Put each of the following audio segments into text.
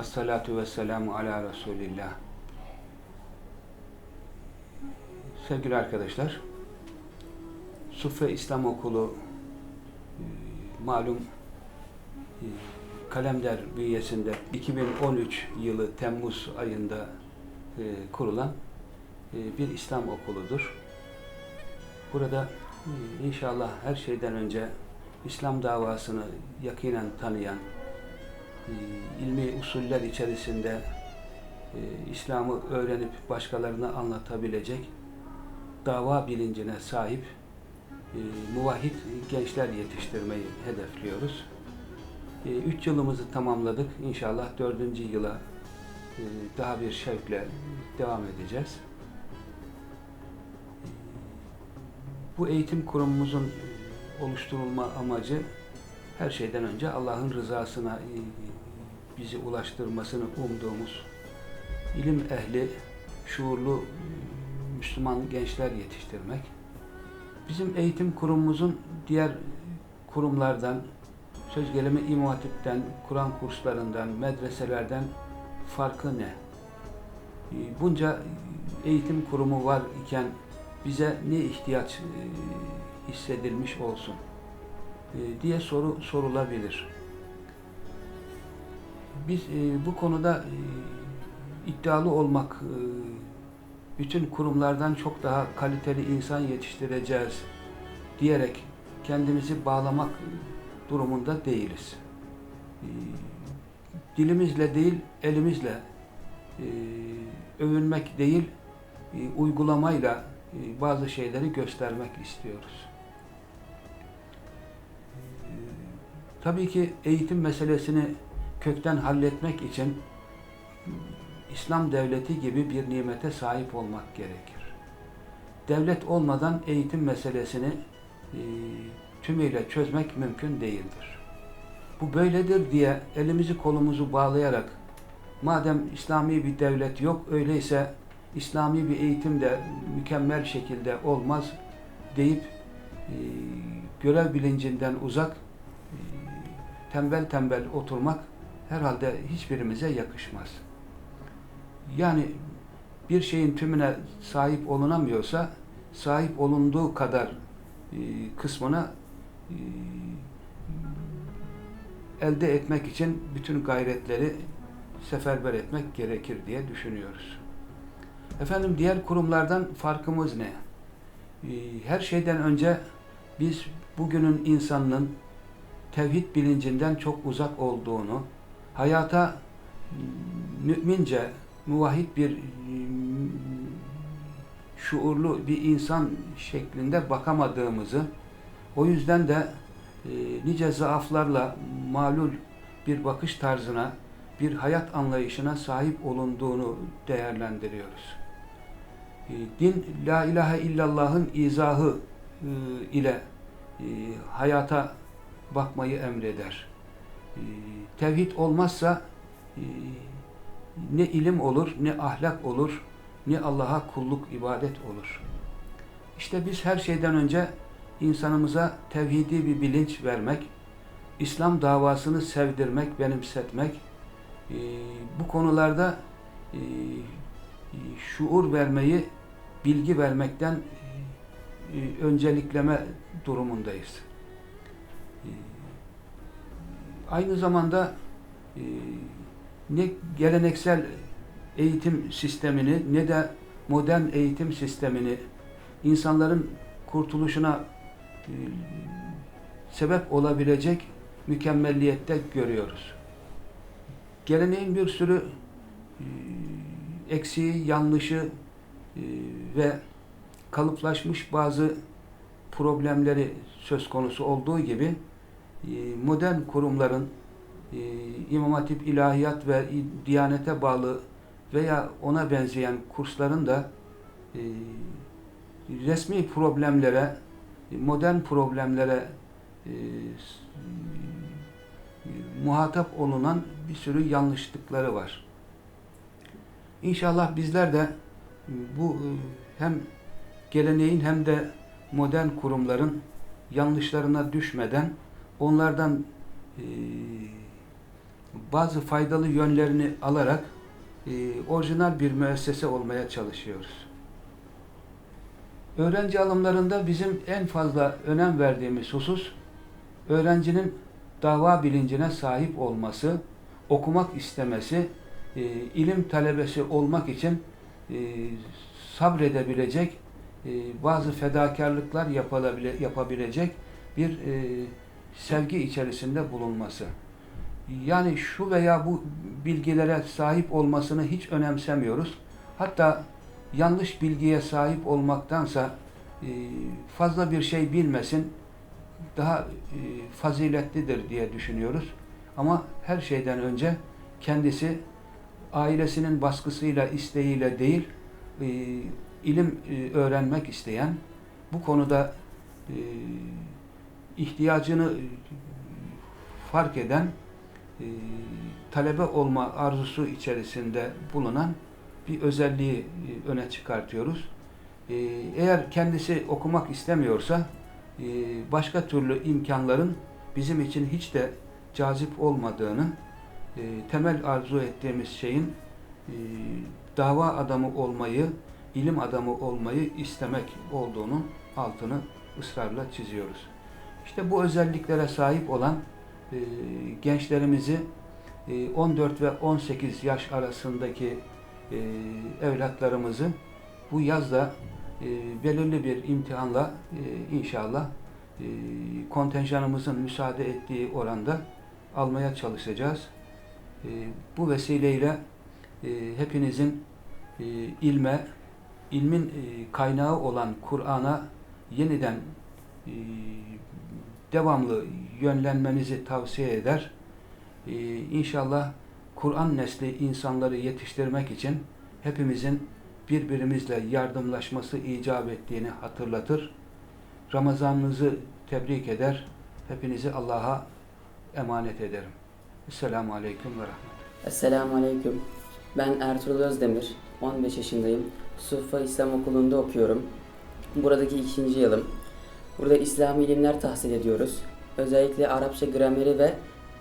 Ve salatu ve selamu ala Resulillah. Sevgili arkadaşlar, Suffe İslam Okulu e, malum e, Kalemder bünyesinde 2013 yılı Temmuz ayında e, kurulan bir İslam okuludur. Burada inşallah her şeyden önce İslam davasını yakinen tanıyan, ilmi usuller içerisinde e, İslam'ı öğrenip başkalarına anlatabilecek dava bilincine sahip e, muvahhid gençler yetiştirmeyi hedefliyoruz. E, üç yılımızı tamamladık. İnşallah dördüncü yıla e, daha bir şevkle devam edeceğiz. Bu eğitim kurumumuzun e, oluşturulma amacı her şeyden önce Allah'ın rızasına e, bizi ulaştırmasını umduğumuz ilim ehli, şuurlu Müslüman gençler yetiştirmek. Bizim eğitim kurumumuzun diğer kurumlardan, söz gelimi İmam Kur'an kurslarından, medreselerden farkı ne? E, Bunca eğitim kurumu var iken bize ne ihtiyaç e, hissedilmiş olsun e, diye soru sorulabilir. Biz e, bu konuda e, iddialı olmak, e, bütün kurumlardan çok daha kaliteli insan yetiştireceğiz diyerek kendimizi bağlamak durumunda değiliz. E, dilimizle değil, elimizle e, övünmek değil, e, uygulamayla e, bazı şeyleri göstermek istiyoruz. E, Tabii ki eğitim meselesini kökten halletmek için İslam devleti gibi bir nimete sahip olmak gerekir. Devlet olmadan eğitim meselesini e, tümüyle çözmek mümkün değildir. Bu böyledir diye elimizi kolumuzu bağlayarak madem İslami bir devlet yok öyleyse İslami bir eğitim de mükemmel şekilde olmaz deyip e, görev bilincinden uzak e, tembel tembel oturmak herhalde hiçbirimize yakışmaz. Yani bir şeyin tümüne sahip olunamıyorsa sahip olunduğu kadar e, kısmına e, elde etmek için bütün gayretleri seferber etmek gerekir diye düşünüyoruz. Efendim diğer kurumlardan farkımız ne? Ee, Her şeyden önce biz bugünün insanının tevhid bilincinden çok uzak olduğunu, hayata mümince, muvahhid bir şuurlu bir insan şeklinde bakamadığımızı, o yüzden de e, nice zaaflarla malul bir bakış tarzına, bir hayat anlayışına sahip olunduğunu değerlendiriyoruz. E, din, la ilahe illallah'ın izahı e, ile e, hayata bakmayı emreder. E, tevhid olmazsa e, ne ilim olur, ne ahlak olur, ne Allah'a kulluk, ibadet olur. İşte biz her şeyden önce insanımıza tevhidi bir bilinç vermek, İslam davasını sevdirmek, benimsetmek, e, bu konularda e, şuur vermeyi, bilgi vermekten öncelikleme durumundayız. Aynı zamanda e, ne geleneksel eğitim sistemini ne de modern eğitim sistemini insanların kurtuluşuna e, sebep olabilecek mükemmelliyette görüyoruz. Geleneğin bir sürü e, eksiği, yanlışı e, ve kalıplaşmış bazı problemleri söz konusu olduğu gibi modern kurumların e, İmam Hatip, İlahiyat ve Diyanete bağlı veya ona benzeyen kursların da e, resmi problemlere, modern problemlere e, muhatap olunan bir sürü yanlışlıkları var. İnşallah bizler de bu hem geleneğin hem de modern kurumların yanlışlarına düşmeden onlardan e, bazı faydalı yönlerini alarak e, orijinal bir müessese olmaya çalışıyoruz. Öğrenci alımlarında bizim en fazla önem verdiğimiz husus öğrencinin dava bilincine sahip olması, okumak istemesi, e, ilim talebesi olmak için e, sabredebilecek, e, bazı fedakarlıklar yapılabile, yapabilecek bir e, sevgi içerisinde bulunması. Yani şu veya bu bilgilere sahip olmasını hiç önemsemiyoruz. Hatta yanlış bilgiye sahip olmaktansa e, fazla bir şey bilmesin daha e, faziletlidir diye düşünüyoruz. Ama her şeyden önce kendisi ailesinin baskısıyla, isteğiyle değil, e, ilim öğrenmek isteyen, bu konuda ihtiyacını e, fark eden, e, talebe olma arzusu içerisinde bulunan bir özelliği e, öne çıkartıyoruz. Eğer kendisi okumak istemiyorsa, başka türlü imkanların bizim için hiç de cazip olmadığını, temel arzu ettiğimiz şeyin dava adamı olmayı, ilim adamı olmayı istemek olduğunun altını ısrarla çiziyoruz. İşte bu özelliklere sahip olan e, gençlerimizi e, 14 ve 18 yaş arasındaki e, evlatlarımızı bu yazda e, belirli bir imtihanla e, inşallah e, kontenjanımızın müsaade ettiği oranda almaya çalışacağız. E, bu vesileyle e, hepinizin e, ilme, ilmin e, kaynağı olan Kur'an'a yeniden e, devamlı yönlenmenizi tavsiye eder. E, inşallah Kur'an nesli insanları yetiştirmek için hepimizin birbirimizle yardımlaşması icap ettiğini hatırlatır. Ramazanınızı tebrik eder. Hepinizi Allah'a emanet ederim. Esselamu Aleyküm ve Rahmetullah. Esselamu Aleyküm. Ben Ertuğrul Özdemir. 15 yaşındayım. Suffa İslam Okulu'nda okuyorum. Buradaki ikinci yılım. Burada İslami ilimler tahsil ediyoruz. Özellikle Arapça grameri ve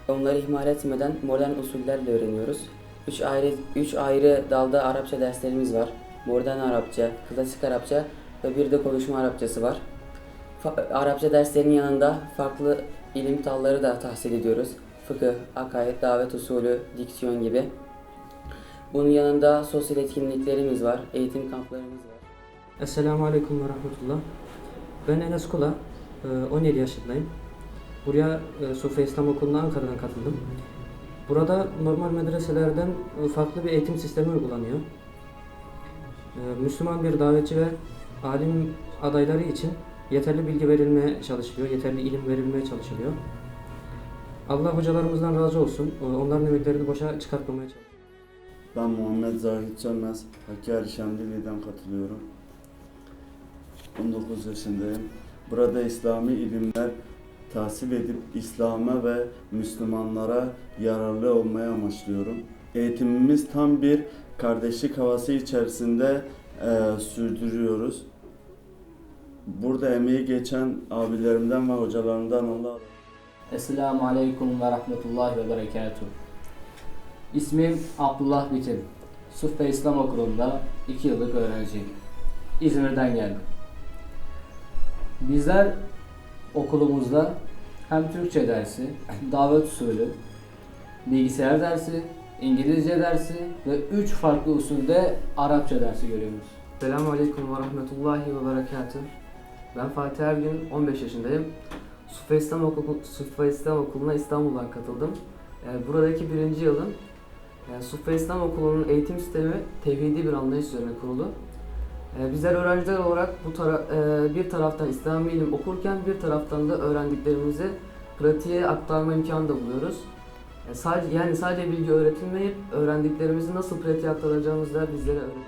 onları ihmal etmeden modern usullerle öğreniyoruz. Üç ayrı, üç ayrı dalda Arapça derslerimiz var. Modern Arapça, klasik Arapça ve bir de konuşma Arapçası var. Fa- Arapça derslerinin yanında farklı ilim dalları da tahsil ediyoruz. Fıkıh, akaid, davet usulü, diksiyon gibi. Bunun yanında sosyal etkinliklerimiz var, eğitim kamplarımız var. Esselamu Aleyküm ve Rahmetullah. Ben Enes Kula, e, 17 yaşındayım. Buraya e, Sufi İslam Okulu'na Ankara'dan katıldım. Burada normal medreselerden e, farklı bir eğitim sistemi uygulanıyor. E, Müslüman bir davetçi ve alim adayları için yeterli bilgi verilmeye çalışılıyor, yeterli ilim verilmeye çalışılıyor. Allah hocalarımızdan razı olsun. E, Onların emeklerini boşa çıkartmamaya çalışıyor. Ben Muhammed Zahit Sönmez, Hakkari Şamdili'den katılıyorum. 19 yaşındayım. Burada İslami ilimler tahsil edip İslam'a ve Müslümanlara yararlı olmaya amaçlıyorum. Eğitimimiz tam bir kardeşlik havası içerisinde eee, sürdürüyoruz. Burada emeği geçen abilerimden ve hocalarımdan Allah Esselamu Aleyküm ve Rahmetullahi ve Berekatuhu. İsmim Abdullah Bitim. Suffe İslam Okulu'nda 2 yıllık öğrenciyim. İzmir'den geldim. Bizler okulumuzda hem Türkçe dersi, davet usulü, bilgisayar dersi, İngilizce dersi ve 3 farklı usulde Arapça dersi görüyoruz. Selamun Aleyküm ve Rahmetullahi ve Berekatuhu. Ben Fatih Ergün, 15 yaşındayım. Sufa İslam, Okulu, Sufa İslam Okulu'na İstanbul'dan katıldım. Ee, buradaki birinci yılım. Yani Sufa İslam Okulu'nun eğitim sistemi tevhidi bir anlayış üzerine kurulu. Ee, bizler öğrenciler olarak bu tara- e, bir taraftan İslami ilim okurken bir taraftan da öğrendiklerimizi pratiğe aktarma imkanı da buluyoruz. E, sadece, yani sadece bilgi öğretilmeyip öğrendiklerimizi nasıl pratiğe aktaracağımızı da bizlere öğretiyor.